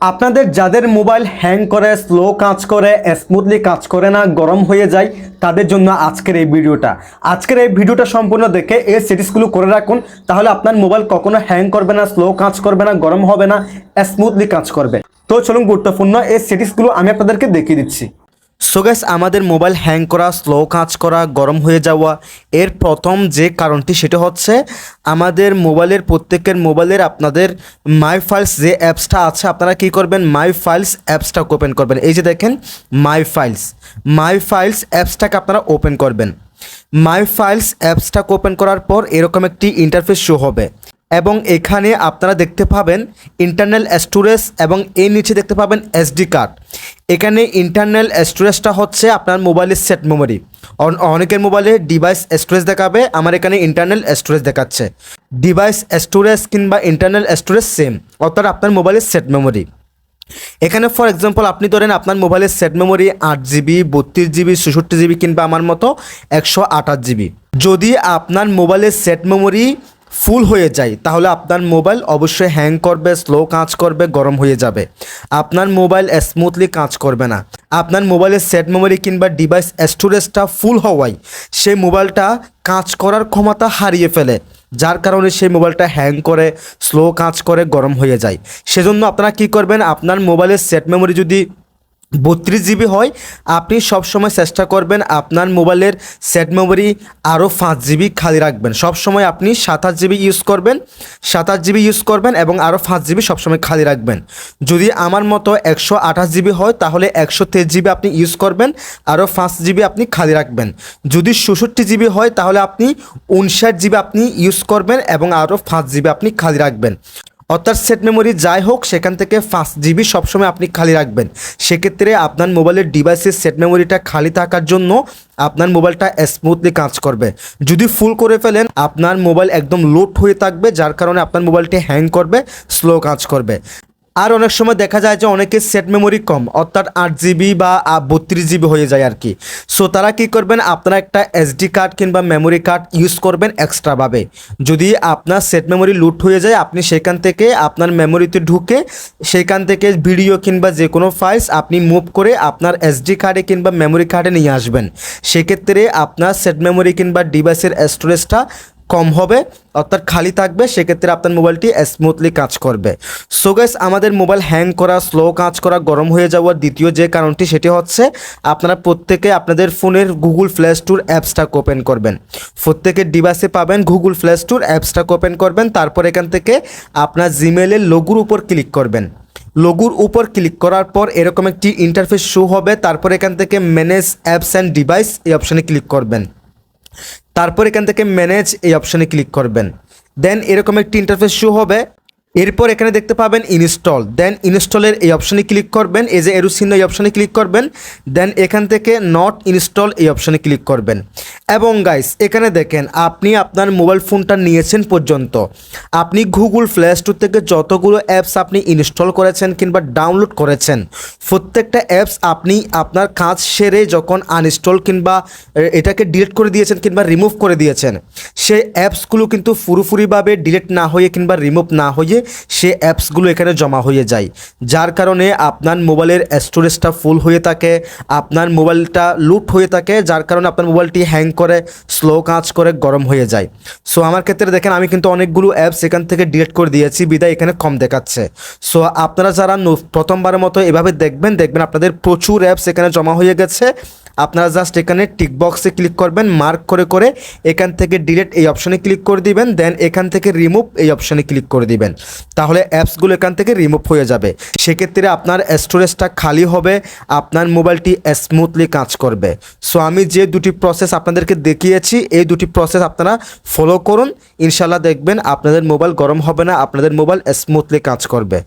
আপনাদের যাদের mobile hang করে, স্লো কাজ করে স্মুথলি কাজ করে না, গরম হয়ে যায়, তাদের জন্য আজকের এই ভিডিওটা। আজকের এই ভিডিওটা সম্পূর্ণ দেখে এই সেটিংসগুলো করে রাখুন, তাহলে আপনার মোবাইল কখনো হ্যাং করবে না, স্লো কাজ করবে না, গরম হবে না স্মুথলি কাজ করবে। তো চলুন গুরুত্বপূর্ণ এই সেটিংসগুলো আমি আপনাদেরকে দেখিয়ে দিচ্ছি। সো গ্যাস আমাদের মোবাইল হ্যাং করা স্লো কাজ করা, গরম হয়ে যাওয়া, এর প্রথম যে কারণটি সেটা হচ্ছে আমাদের মোবাইলের প্রত্যেকের মোবাইলের আপনাদের মাই ফাইলস যে অ্যাপসটা আছে, আপনারা কি করবেন? মাই ফাইলস অ্যাপসটা ওপেন করবেন। এই যে দেখেন মাই ফাইলস মাই ফাইলস অ্যাপসটাকে আপনারা ওপেন করবেন। মাই ফাইলস অ্যাপসটাকে ওপেন করার পর এরকম একটি ইন্টারফেস শো হবে। এবং এখানে আপনারা দেখতে পাবেন ইন্টারনাল স্টোরেজ এবং এর নিচে দেখতে পাবেন এসডি কার্ড এখানে ইন্টারনাল স্টোরেজটা হচ্ছে আপনার মোবাইলের সেট মেমোরি অনেকের মোবাইলে ডিভাইস স্টোরেজ দেখাবে, আমার এখানে ইন্টারনাল স্টোরেজ দেখাচ্ছে। ডিভাইস স্টোরেজ কিংবা ইন্টারনাল স্টোরেজ সেম অর্থাৎ আপনার মোবাইলের সেট মেমোরি এখানে ফর এক্সাম্পল আপনি ধরেন আপনার মোবাইলের সেট মেমোরি আট জিবি, বত্রিশ জিবি চৌষট্টি জিবি কিংবা আমার মতো একশো আঠাশ জিবি। যদি আপনার মোবাইলের সেট মেমোরি ফুল হয়ে যায়, তাহলে আপনার মোবাইল অবশ্যই হ্যাং করবে, স্লো কাজ করবে, গরম হয়ে যাবে। আপনার মোবাইল স্মুথলি কাজ করবে না। আপনার মোবাইলের সেট মেমোরি কিংবা ডিভাইস স্টোরেজটা ফুল হওয়ায় সেই মোবাইলটা কাজ করার ক্ষমতা হারিয়ে ফেলে, যার কারণে সেই মোবাইলটা হ্যাং করে স্লো কাজ করে, গরম হয়ে যায়। সেজন্য আপনারা কি করবেন, আপনার মোবাইলের সেট মেমোরি যদি বত্রিশ জিবি হয়, আপনি সবসময় চেষ্টা করবেন আপনার মোবাইলের সেট মেমোরি আরও পাঁচ জিবি খালি রাখবেন। সবসময় আপনি সাতাশ জিবি ইউজ করবেন, সাতাশ জিবি ইউজ করবেন এবং আরও পাঁচ জিবি সবসময় খালি রাখবেন। যদি আমার মতো একশো আঠাশ জিবি হয়, তাহলে একশো তেইশ জিবি আপনি ইউজ করবেন, আরও পাঁচ জিবি আপনি খালি রাখবেন। যদি চৌষট্টি জিবি হয়, তাহলে আপনি উনষাট জিবি আপনি ইউজ করবেন এবং আরও পাঁচ জিবি আপনি খালি রাখবেন। অর্থাৎ সেট মেমোরি যাই হোক, সেখান থেকে পাঁচ জিবি সবসময় আপনি খালি রাখবেন। সেক্ষেত্রে আপনার মোবাইলের ডিভাইসের সেট মেমোরিটা খালি থাকার জন্য আপনার মোবাইলটা স্মুথলি কাজ করবে। যদি ফুল করে ফেলেন, আপনার মোবাইল একদম লোড হয়ে থাকবে, যার কারণে আপনার মোবাইলটি হ্যাং করবে স্লো কাজ করবে। আর অনেক সময় দেখা যায় যে অনেকের সেট মেমোরি কম, অর্থাৎ আট জিবি বা বত্রিশ জিবি হয়ে যায় আর কি সো তারা কি করবেন? আপনারা একটা এসডি কার্ড কিংবা মেমোরি কার্ড ইউজ করবেন এক্সট্রাভাবে যদি আপনার সেট মেমোরি লুট হয়ে যায়, আপনি সেখান থেকে আপনার মেমোরিতে ঢুকে সেখান থেকে ভিডিও কিংবা যে কোনো ফাইলস আপনি মুভ করে আপনার এসডি কার্ডে কিংবা মেমোরি কার্ডে নিয়ে আসবেন। সেক্ষেত্রে আপনার সেট মেমোরি কিংবা ডিভাইসের স্টোরেজটা কম হবে, অর্থাৎ খালি থাকবে, সেক্ষেত্রে আপনার মোবাইলটি স্মুথলি কাজ করবে। সো গাইস আমাদের মোবাইল হ্যাং করা স্লো কাজ করা, গরম হয়ে যাওয়ার দ্বিতীয় যে কারণটি সেটি হচ্ছে আপনারা প্রত্যেকে আপনাদের ফোনের গুগল প্লে স্টোর অ্যাপসটা ওপেন করবেন। প্রত্যেকের ডিভাইসে পাবেন গুগল প্লে স্টোর অ্যাপসটা ওপেন করবেন, তারপর এখান থেকে আপনার জিমেলের লোগোর উপর ক্লিক করবেন। লোগোর উপর ক্লিক করার পর এরকম একটি ইন্টারফেস শো হবে, তারপর এখান থেকে ম্যানেজ অ্যাপস অ্যান্ড ডিভাইস এই অপশানে ক্লিক করবেন। তারপর এখান থেকে ম্যানেজ এই অপশানে ক্লিক করবেন। দেন এরকম একটি ইন্টারফেস শো হবে। এরপর এখানে দেখতে পাবেন ইনস্টল দেন ইনস্টলের এই অপশানে ক্লিক করবেন, এই যে এরুসিন এই অপশানে ক্লিক করবেন দেন এখান থেকে নট ইনস্টল এই অপশানে ক্লিক করবেন। এবং গাইস এখানে দেখেন আপনি আপনার মোবাইল ফোনটা নিয়েছেন পর্যন্ত। আপনি গুগল প্লে স্টোর থেকে যতগুলো অ্যাপস আপনি ইনস্টল করেছেন কিংবা ডাউনলোড করেছেন, প্রত্যেকটা অ্যাপস আপনি আপনার কাজ সেরে যখন আনইনস্টল কিংবা এটাকে ডিলিট করে দিয়েছেন কিংবা রিমুভ করে দিয়েছেন, সেই অ্যাপসগুলো কিন্তু পুরোপুরিভাবে ডিলিট না হয়ে কিংবা রিমুভ না হয়ে সে অ্যাপসগুলো এখানে জমা হয়ে যায়। যার কারণে আপনার মোবাইলের স্টোরেজটা ফুল হয়ে থাকে, আপনার মোবাইলটা লুট হয়ে থাকে, যার কারণে আপনার মোবাইলটি হ্যাং করে, স্লো কাজ করে, গরম হয়ে যায়। সো আমার ক্ষেত্রে দেখেন, আমি কিন্তু অনেকগুলো অ্যাপস এখান থেকে ডিলিট করে দিয়েছি, বিদায় এখানে কম দেখাচ্ছে। সো আপনারা যারা প্রথমবারের মতো এভাবে দেখবেন দেখবেন আপনাদের প্রচুর অ্যাপস এখানে জমা হয়ে গেছে। আপনারা জাস্ট এখানে টিক বক্সে ক্লিক করবেন মার্ক করে করে এখান থেকে ডিলেট এই অপশনে ক্লিক করে দিবেন দেন এখান থেকে রিমুভ এই অপশনে ক্লিক করে দিবেন। তাহলে অ্যাপসগুলো এখান থেকে রিমুভ হয়ে যাবে। সেক্ষেত্রে আপনার স্টোরেজটা খালি হবে, আপনার মোবাইলটি স্মুথলি কাজ করবে। সো আমি যে দুটি প্রসেস আপনাদেরকে দেখিয়েছি, এই দুটি প্রসেস আপনারা ফলো করুন। ইনশাল্লাহ দেখবেন আপনাদের মোবাইল গরম হবে না, আপনাদের মোবাইল স্মুথলি কাজ করবে।